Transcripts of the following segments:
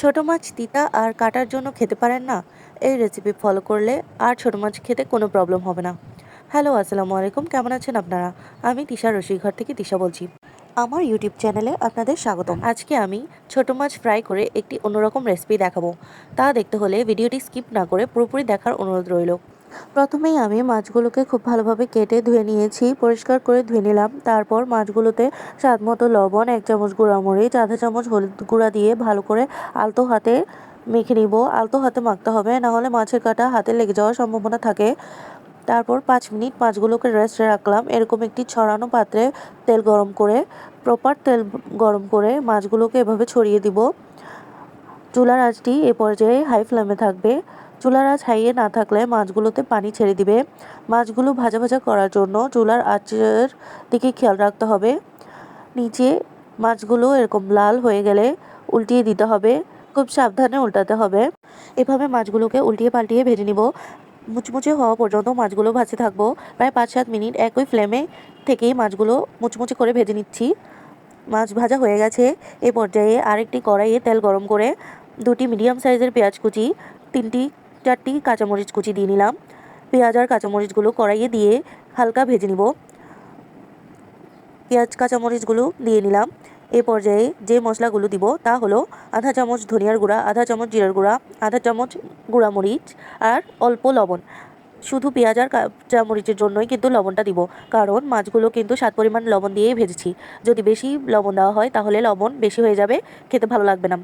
ছোট মাছ তিতা আর কাটার জন্য খেতে পারেন না। এই রেসিপি ফলো করলে আর ছোট মাছ খেতে কোনো প্রবলেম হবে না। হ্যালো আসসালামু আলাইকুম। কেমন আছেন আপনারা? আমি তিশা রসিঘর থেকে তিশা বলছি। আমার ইউটিউব চ্যানেলে আপনাদের স্বাগতম। আজকে আমি ছোট মাছ ফ্রাই করে একটি অন্যরকম রেসিপি দেখাবো। তা দেখতে হলে ভিডিওটি স্কিপ না করে পুরোপুরি দেখার অনুরোধ রইল। প্রথমেই আমি মাছগুলোকে খুব ভালোভাবে কেটে ধুয়ে নিয়েছি, পরিষ্কার করে ধুয়ে নিলাম। তারপর মাছগুলোতে স্বাদ মতো লবণ, এক চামচ গুঁড়ামরিচ, আধা চামচ হলুদ গুঁড়া দিয়ে ভালো করে আলতো হাতে মেখে নিব। আলতো হাতে মাখতে হবে নাহলে মাছের কাটা হাতে লেগে যাওয়ার সম্ভাবনা থাকে। তারপর পাঁচ মিনিট মাছগুলোকে রেস্টে রাখলাম। এরকম একটি ছড়ানো পাত্রে তেল গরম করে, প্রপার তেল গরম করে মাছগুলোকে এভাবে ছড়িয়ে দিব। চুলার আঁচটি এ পর্যায়ে হাই ফ্লেমে থাকবে। চুলার আঁচ হাইয়ে না থাকলে মাছগুলোতে পানি ছেড়ে দিবে। মাছগুলো ভাজা ভাজা করার জন্য চুলার আঁচের দিকে খেয়াল রাখতে হবে। নিচে মাছগুলো এরকম লাল হয়ে গেলে উল্টিয়ে দিতে হবে। খুব সাবধানে উল্টাতে হবে। এভাবে মাছগুলোকে উল্টিয়ে পাল্টিয়ে ভেজে নিব। মুচমুচে হওয়া পর্যন্ত মাছগুলো ভাজতে থাকব। প্রায় পাঁচ সাত মিনিট একই ফ্লেমে থেকেই মাছগুলো মুচমুচে করে ভেজে নিচ্ছি। মাছ ভাজা হয়ে গেছে। এ পর্যায়ে আরেকটি কড়াইয়ে তেল গরম করে দুটি মিডিয়াম সাইজের পেঁয়াজ কুচি, তিনটি চারটি কাঁচামরিচ কুচি দিয়ে নিলাম। পেঁয়াজ আর কাঁচামরিচগুলো কড়াইয়ে দিয়ে হালকা ভেজে নিব। পেঁয়াজ, কাঁচামরিচগুলো দিয়ে নিলাম। এ পর্যায়ে যে মশলাগুলো দিব তা হলো আধা চামচ ধনিয়ার গুঁড়া, আধা চামচ জিরার গুঁড়া, আধা চামচ গুঁড়া মরিচ আর অল্প লবণ। শুধু পেঁয়াজ আর কাঁচামরিচের জন্যই কিন্তু লবণটা দিব, কারণ মাছগুলো কিন্তু স্বাদ পরিমাণ লবণ দিয়েই ভেজেছি। যদি বেশি লবণ দেওয়া হয় তাহলে লবণ বেশি হয়ে যাবে, খেতে ভালো লাগবে না।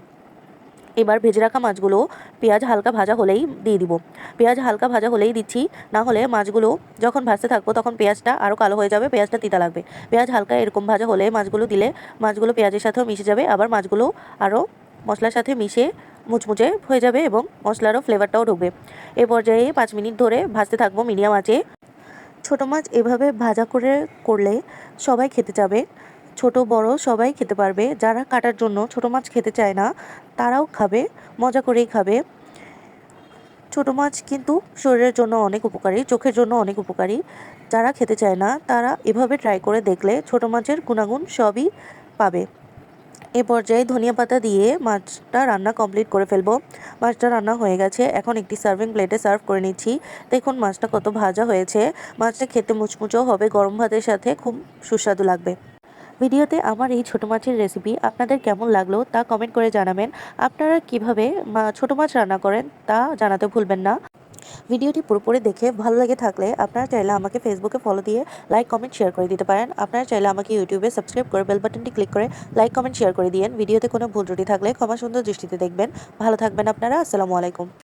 এবার ভেজে রাখা মাছগুলো পেঁয়াজ হালকা ভাজা হলেই দিয়ে দিব। পেঁয়াজ হালকা ভাজা হলেই দিচ্ছি, না হলে মাছগুলো যখন ভাজতে থাকব তখন পেঁয়াজটা আরও কালো হয়ে যাবে, পেঁয়াজটা তিতা লাগবে। পেঁয়াজ হালকা এরকম ভাজা হলে মাছগুলো দিলে মাছগুলো পেঁয়াজের সাথেও মিশে যাবে, আবার মাছগুলো আরও মশলার সাথে মিশে মুচমুচে হয়ে যাবে এবং মশলারও ফ্লেভারটাও ঢুকবে। এ পর্যায়ে পাঁচ মিনিট ধরে ভাজতে থাকব মিডিয়াম আঁচে। ছোটো মাছ এভাবে ভাজা করে করলে সবাই খেতে যাবে ছোট, বড় সবাই খেতে পারবে। যারা কাটার জন্য ছোট মাছ খেতে চায় না, তারাও খাবে, মজা করেই খাবে। ছোট মাছ কিন্তু শরীরের জন্য অনেক উপকারী, চোখের জন্য অনেক উপকারী। যারা খেতে চায় না, তারা এভাবে ট্রাই করে দেখলে ছোট মাছের গুণাগুণ সবই পাবে। এ পর্যায়ে ধনিয়া পাতা দিয়ে মাছটা রান্না কমপ্লিট করে ফেলব। মাছটা রান্না হয়ে গেছে। এখন একটি সার্ভিং প্লেটে সার্ভ করে নিচ্ছি। দেখুন মাছটা কত ভাজা হয়েছে। মাছটা খেতে মুচমুচো হবে, গরম ভাতের সাথে খুব সুস্বাদু লাগবে। ভিডিওতে আমার এই ছোটো মাছের রেসিপি আপনাদের কেমন লাগল তা কমেন্ট করে জানাবেন। আপনারা কীভাবে ছোটো মাছ রান্না করেন তা জানাতে ভুলবেন না। ভিডিওটি পুরোপুরি দেখে ভালো লাগে থাকলে আপনারা চাইলে আমাকে ফেসবুকে ফলো দিয়ে লাইক কমেন্ট শেয়ার করে দিতে পারেন। আপনারা চাইলে আমাকে ইউটিউবে সাবস্ক্রাইব করে বেল বাটনটি ক্লিক করে লাইক কমেন্ট শেয়ার করে দিন ভিডিওতে কোনো ভুল ত্রুটি থাকলে ক্ষমা সুন্দর দৃষ্টিতে দেখবেন। ভালো থাকবেন আপনারা। আসসালামু আলাইকুম।